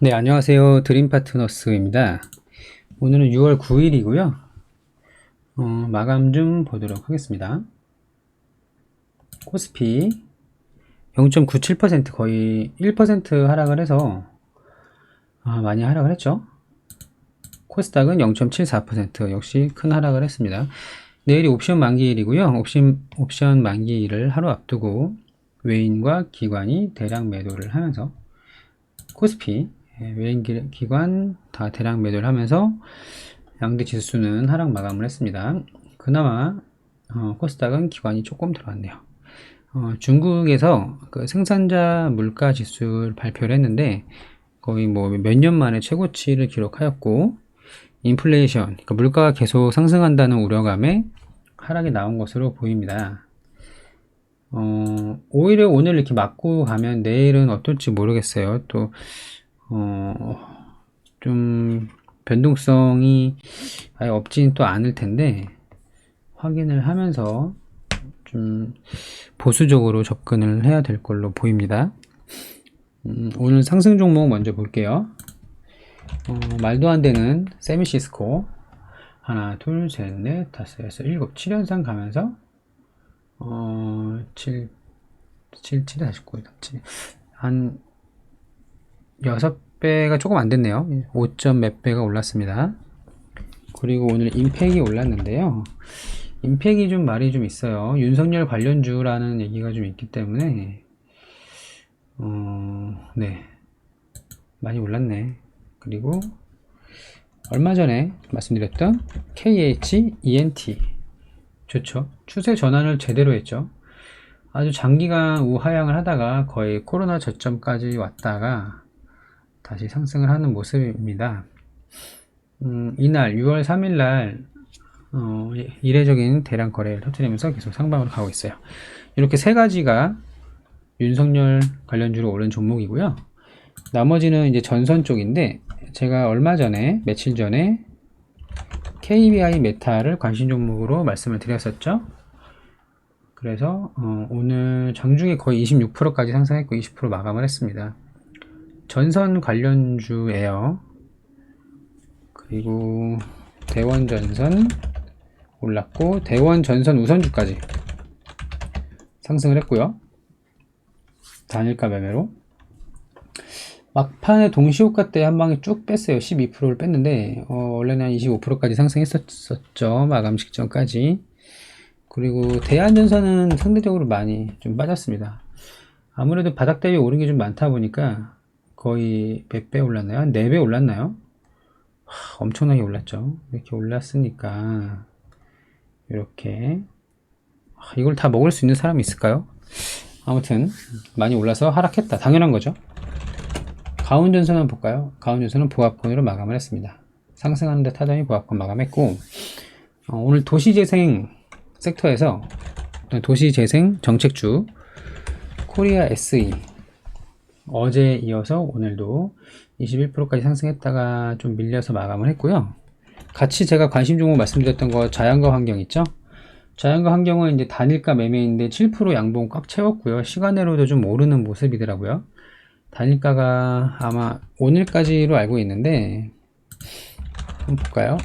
네, 안녕하세요. 드림 파트너스입니다. 오늘은 6월 9일이고요. 어, 마감 좀 보도록 하겠습니다. 코스피 0.97% 거의 1% 하락을 해서 아, 많이 하락을 했죠. 코스닥은 0.74% 역시 큰 하락을 했습니다. 내일이 옵션 만기일이고요. 옵션, 옵션 만기일을 하루 앞두고 외인과 기관이 대량 매도를 하면서 코스피 예, 외인 기- 기관 다 대량 매도를 하면서 양대 지수는 하락 마감을 했습니다. 그나마 어, 코스닥은 기관이 조금 들어왔네요. 어, 중국에서 그 생산자 물가 지수를 발표를 했는데 거의 뭐 몇 년 만에 최고치를 기록하였고 인플레이션, 그러니까 물가가 계속 상승한다는 우려감에 하락이 나온 것으로 보입니다. 어, 오히려 오늘 이렇게 맞고 가면 내일은 어떨지 모르겠어요. 또, 어, 좀 변동성이 아예 없지는 또 않을 텐데, 확인을 하면서 좀 보수적으로 접근을 해야 될 걸로 보입니다. 음, 오늘 상승 종목 먼저 볼게요. 어, 말도 안 되는 세미시스코. 하나, 둘, 셋, 넷, 다섯, 여섯, 일곱, 7연상 가면서 어, 7, 7, 7, 49, 7. 한, 6배가 조금 안 됐네요. 5점 몇 배가 올랐습니다. 그리고 오늘 임팩이 올랐는데요. 임팩이 좀 말이 좀 있어요. 윤석열 관련주라는 얘기가 좀 있기 때문에, 어, 네. 많이 올랐네. 그리고, 얼마 전에 말씀드렸던 KH-ENT. 좋죠. 추세 전환을 제대로 했죠. 아주 장기간 우하향을 하다가 거의 코로나 저점까지 왔다가 다시 상승을 하는 모습입니다. 음, 이날 6월 3일 날 어, 이례적인 대량 거래를 터뜨리면서 계속 상방으로 가고 있어요. 이렇게 세 가지가 윤석열 관련주로 오른 종목이고요. 나머지는 이제 전선 쪽인데 제가 얼마 전에 며칠 전에 KBI 메타를 관심 종목으로 말씀을 드렸었죠. 그래서 어, 오늘 장중에 거의 26%까지 상승했고 20% 마감을 했습니다. 전선 관련주예요. 그리고 대원 전선 올랐고 대원 전선 우선주까지 상승을 했고요. 단일가 매매로 막판에 동시호가 때 한 방에 쭉 뺐어요. 12%를 뺐는데 어, 원래는 한 25%까지 상승했었죠. 마감 직전까지. 그리고 대한전선은 상대적으로 많이 좀 빠졌습니다. 아무래도 바닥 대비 오른 게 좀 많다 보니까 거의 몇 배 올랐나요? 한 4배 올랐나요? 하, 엄청나게 올랐죠. 이렇게 올랐으니까 이렇게 하, 이걸 다 먹을 수 있는 사람이 있을까요? 아무튼 많이 올라서 하락했다. 당연한 거죠. 가운전선은 볼까요? 가운전선은 보합권으로 마감을 했습니다. 상승하는 데 타더니 보합권 마감했고 어, 오늘 도시재생 섹터에서 도시재생 정책주 코리아 SE 어제 이어서 오늘도 21%까지 상승했다가 좀 밀려서 마감을 했고요. 같이 제가 관심 종목 말씀드렸던 거 자연과 환경 있죠? 자연과 환경은 이제 단일가 매매인데 7% 양봉 꽉 채웠고요. 시간으로도 좀 오르는 모습이더라고요. 단일가가 아마 오늘까지로 알고 있는데 한번 볼까요?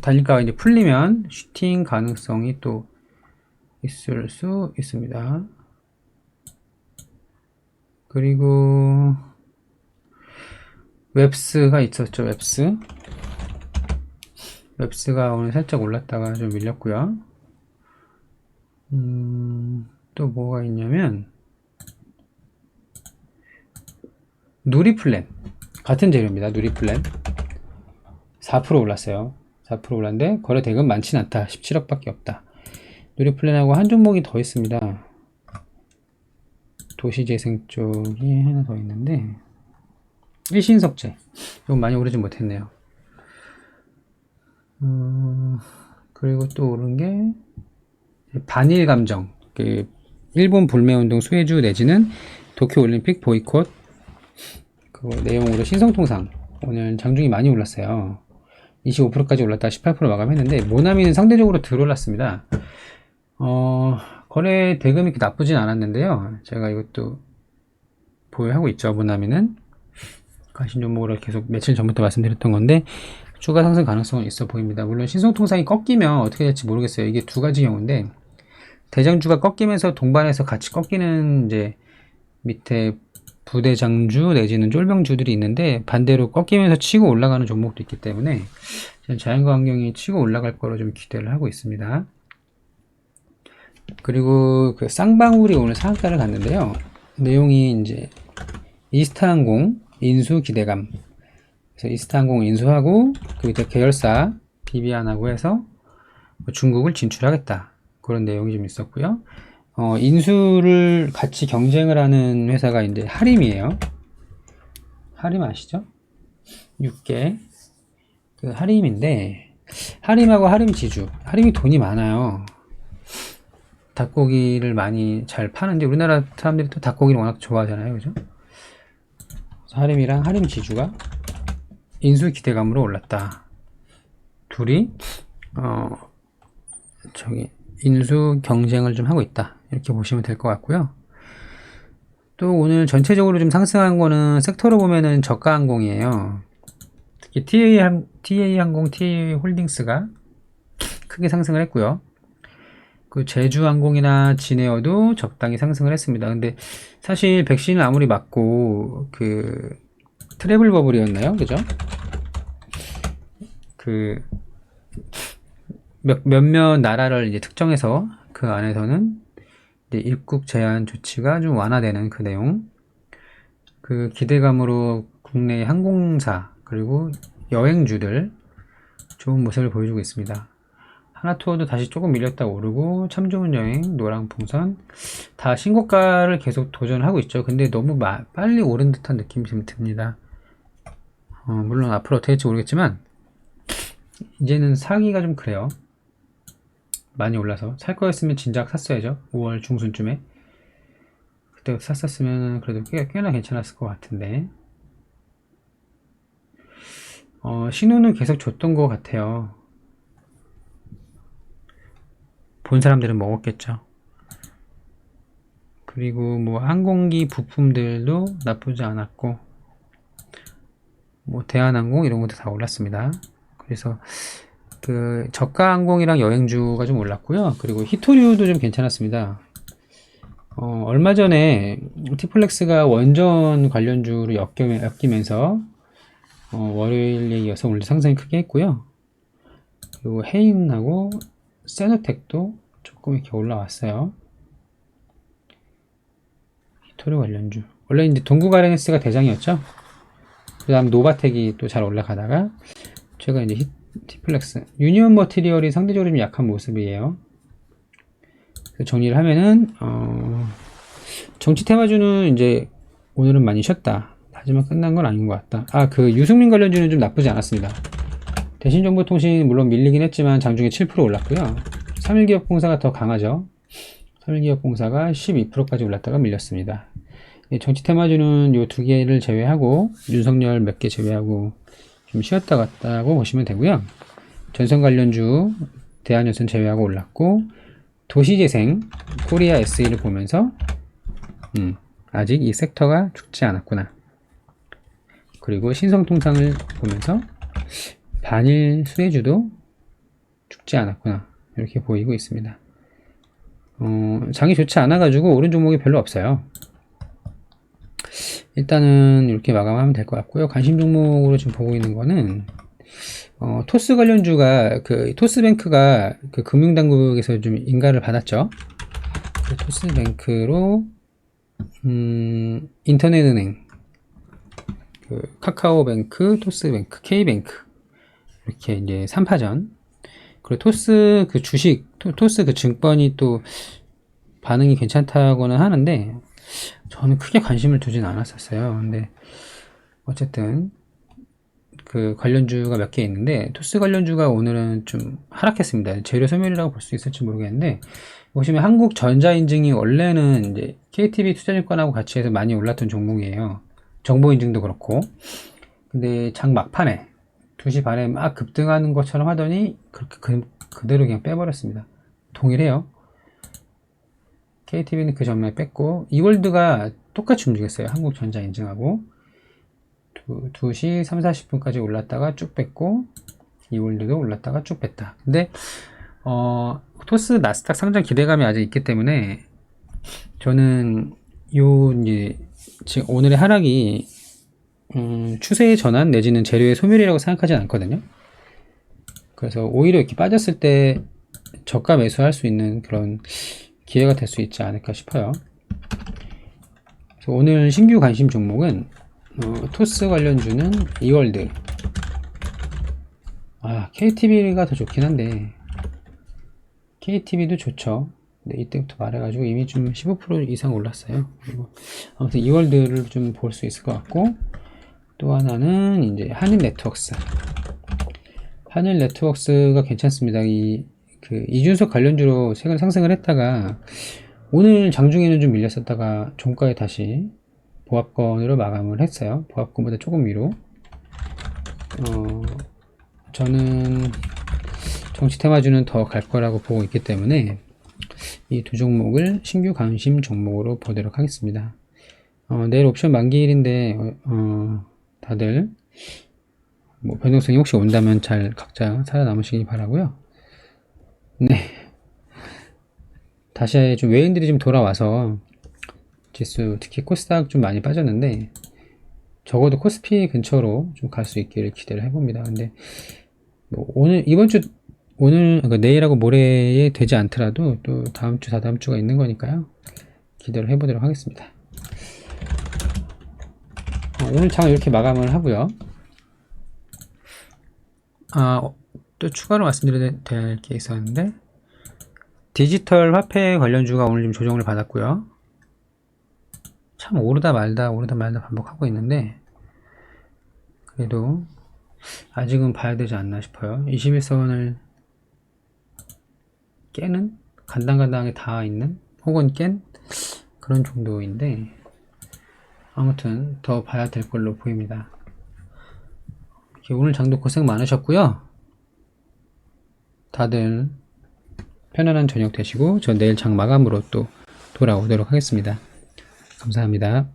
단일가가 이제 풀리면 슈팅 가능성이 또 있을 수 있습니다. 그리고 웹스가 있었죠. 웹스. 웹스가 오늘 살짝 올랐다가 좀 밀렸고요. 음, 또 뭐가 있냐면 누리플랜 같은 재료입니다. 누리플랜 4% 올랐어요. 4% 올랐는데 거래 대금 많진 않다. 17억밖에 없다. 누리플랜하고 한 종목이 더 있습니다. 도시재생 쪽이 하나 더 있는데 일신석재 이건 많이 오르지 못했네요. 음, 그리고 또 오른 게 반일 감정 그 일본 불매운동 수혜주 내지는 도쿄올림픽 보이콧 그 내용으로 신성통상 오늘 장중이 많이 올랐어요. 25%까지 올랐다 18% 마감했는데 모나미는 상대적으로 덜 올랐습니다. 어, 거래 대금이 나쁘진 않았는데요. 제가 이것도 보유하고 있죠. 모나미는 가신 종목으로 계속 며칠 전부터 말씀드렸던 건데 추가 상승 가능성은 있어 보입니다. 물론 신성통상이 꺾이면 어떻게 될지 모르겠어요. 이게 두 가지 경우인데 대장주가 꺾이면서 동반해서 같이 꺾이는 이제 밑에 부대장주 내지는 쫄병주들이 있는데 반대로 꺾이면서 치고 올라가는 종목도 있기 때문에 자연과 환경이 치고 올라갈 거로 좀 기대를 하고 있습니다. 그리고 그 쌍방울이 오늘 상한가를 갔는데요. 내용이 이제 이스타항공 인수 기대감. 그래서 이스타항공 인수하고 그 밑에 계열사 비비안하고 해서 뭐 중국을 진출하겠다. 그런 내용이 좀 있었고요. 어, 인수를 같이 경쟁을 하는 회사가 이제 하림이에요. 하림 아시죠? 6개. 그 하림인데, 하림하고 하림 지주. 하림이 돈이 많아요. 닭고기를 많이 잘 파는데, 우리나라 사람들이 또 닭고기를 워낙 좋아하잖아요. 그죠? 하림이랑 하림 지주가 인수 기대감으로 올랐다. 둘이, 어, 저기, 인수 경쟁을 좀 하고 있다. 이렇게 보시면 될 것 같고요. 또 오늘 전체적으로 좀 상승한 거는 섹터로 보면은 저가 항공이에요. 특히 TA, 항, TA 항공, TA 홀딩스가 크게 상승을 했고요. 그 제주 항공이나 진에어도 적당히 상승을 했습니다. 근데 사실 백신을 아무리 맞고 그 트래블 버블이었나요? 그죠? 그 몇, 몇몇 나라를 이제 특정해서 그 안에서는 입국 제한 조치가 좀 완화되는 그 내용. 그 기대감으로 국내 항공사 그리고 여행주들 좋은 모습을 보여주고 있습니다. 하나투어도 다시 조금 밀렸다 오르고 참 좋은 여행, 노랑풍선 다 신고가를 계속 도전하고 있죠. 근데 너무 마, 빨리 오른 듯한 느낌이 좀 듭니다. 어, 물론 앞으로 어떻게 될지 모르겠지만 이제는 사기가 좀 그래요. 많이 올라서 살 거였으면 진작 샀어야죠 5월 중순쯤에 그때 샀었으면 그래도 꽤, 꽤나 괜찮았을 것 같은데 어, 신호는 계속 줬던 것 같아요 본 사람들은 먹었겠죠 그리고 뭐 항공기 부품들도 나쁘지 않았고 뭐 대한항공 이런 것도 다 올랐습니다 그래서 그 저가 항공이랑 여행주가 좀 올랐고요. 그리고 히토류도 좀 괜찮았습니다. 어, 얼마 전에 티플렉스가 원전 관련주로 엮이면, 엮이면서 어, 월요일에 이어서 오늘 상승이 크게 했고요. 그리고 헤인하고 세노텍도 조금 이렇게 올라왔어요. 히토류 관련주. 원래 이제 동구가렌스가 대장이었죠. 그 다음 노바텍이 또 잘 올라가다가 제가 이제 히, 티플렉스 유니온 머티리얼이 상대적으로 좀 약한 모습이에요 정리를 하면은 어, 정치 테마주는 이제 오늘은 많이 쉬었다 하지만 끝난 건 아닌 것 같다 아 그 유승민 관련주는 좀 나쁘지 않았습니다 대신정보통신 물론 밀리긴 했지만 장중에 7% 올랐고요 3일기업공사가 더 강하죠 3일기업공사가 12%까지 올랐다가 밀렸습니다 정치 테마주는 이 두 개를 제외하고 윤석열 몇 개 제외하고 좀 쉬었다 갔다고 보시면 되고요. 전선 관련주 대한여선 제외하고 올랐고 도시재생 코리아 SE를 보면서 음, 아직 이 섹터가 죽지 않았구나. 그리고 신성통상을 보면서 반일 수혜주도 죽지 않았구나. 이렇게 보이고 있습니다. 어, 장이 좋지 않아가지고 오른 종목이 별로 없어요. 일단은 이렇게 마감하면 될 것 같고요. 관심 종목으로 지금 보고 있는 거는 어, 토스 관련주가 그 토스뱅크가 그 금융당국에서 좀 인가를 받았죠. 그 토스뱅크로 음, 인터넷은행, 그 카카오뱅크, 토스뱅크, K뱅크 이렇게 이제 3파전 그리고 토스 그 주식 토, 스그 증권이 또 반응이 괜찮다고는 하는데 저는 크게 관심을 두진 않았었어요. 근데 어쨌든 그 관련주가 몇 개 있는데 토스 관련주가 오늘은 좀 하락했습니다. 재료 소멸이라고 볼 수 있을지 모르겠는데 보시면 한국전자인증이 원래는 이제 KTB 투자증권하고 같이 해서 많이 올랐던 종목이에요. 정보인증도 그렇고 근데 장 막판에 2시 반에 막 급등하는 것처럼 하더니 그렇게 그, 그대로 그냥 빼버렸습니다. 동일해요. KTV는 그 전에 뺐고 이월드가 똑같이 움직였어요. 한국전자 인증하고 두, 2시 3, 40분까지 올랐다가 쭉 뺐고 이월드도 올랐다가 쭉 뺐다. 근데 어, 토스 나스닥 상장 기대감이 아직 있기 때문에 저는 요 이제 지금 오늘의 하락이 음, 추세의 전환 내지는 재료의 소멸이라고 생각하진 않거든요. 그래서 오히려 이렇게 빠졌을 때 저가 매수할 수 있는 그런 기회가 될 수 있지 않을까 싶어요. 오늘 신규 관심 종목은 어, 토스 관련주는 이월드. 아, KTB가 더 좋긴 한데 KTB도 좋죠. 네, 이때부터 말해가지고 이미 좀 15% 이상 올랐어요. 그리고 아무튼 이월드를 좀 볼 수 있을 것 같고 또 하나는 이제 한일 네트워크스. 한일 네트워크스가 괜찮습니다. 이 그 이준석 관련주로 최근 상승을 했다가 오늘 장중에는 좀 밀렸었다가 종가에 다시 보합권으로 마감을 했어요. 보합권보다 조금 위로. 어, 저는 정치 테마주는 더 갈 거라고 보고 있기 때문에 이 두 종목을 신규 관심 종목으로 보도록 하겠습니다. 어, 내일 옵션 만기일인데 어, 어, 다들 뭐 변동성이 혹시 온다면 잘 각자 살아남으시기 바라고요. 네. 다시 좀 외인들이 좀 돌아와서 지수 특히 코스닥 좀 많이 빠졌는데 적어도 코스피 근처로 좀 갈 수 있기를 기대를 해봅니다. 근데 뭐 오늘 이번 주 오늘 그러니까 내일하고 모레에 되지 않더라도 또 다음 주 다다음 주가 있는 거니까요. 기대를 해보도록 하겠습니다. 어, 오늘 장 이렇게 마감을 하고요. 아, 어, 또 추가로 말씀드려야 될 게 있었는데 디지털 화폐 관련주가 오늘 좀 조정을 받았고요. 참 오르다 말다 오르다 말다 반복하고 있는데 그래도 아직은 봐야 되지 않나 싶어요. 21선을 깨는 간당간당하게 닿아 있는 혹은 깬 그런 정도인데 아무튼 더 봐야 될 걸로 보입니다. 오늘 장도 고생 많으셨고요. 다들 편안한 저녁 되시고 저 내일 장 마감으로 또 돌아오도록 하겠습니다. 감사합니다.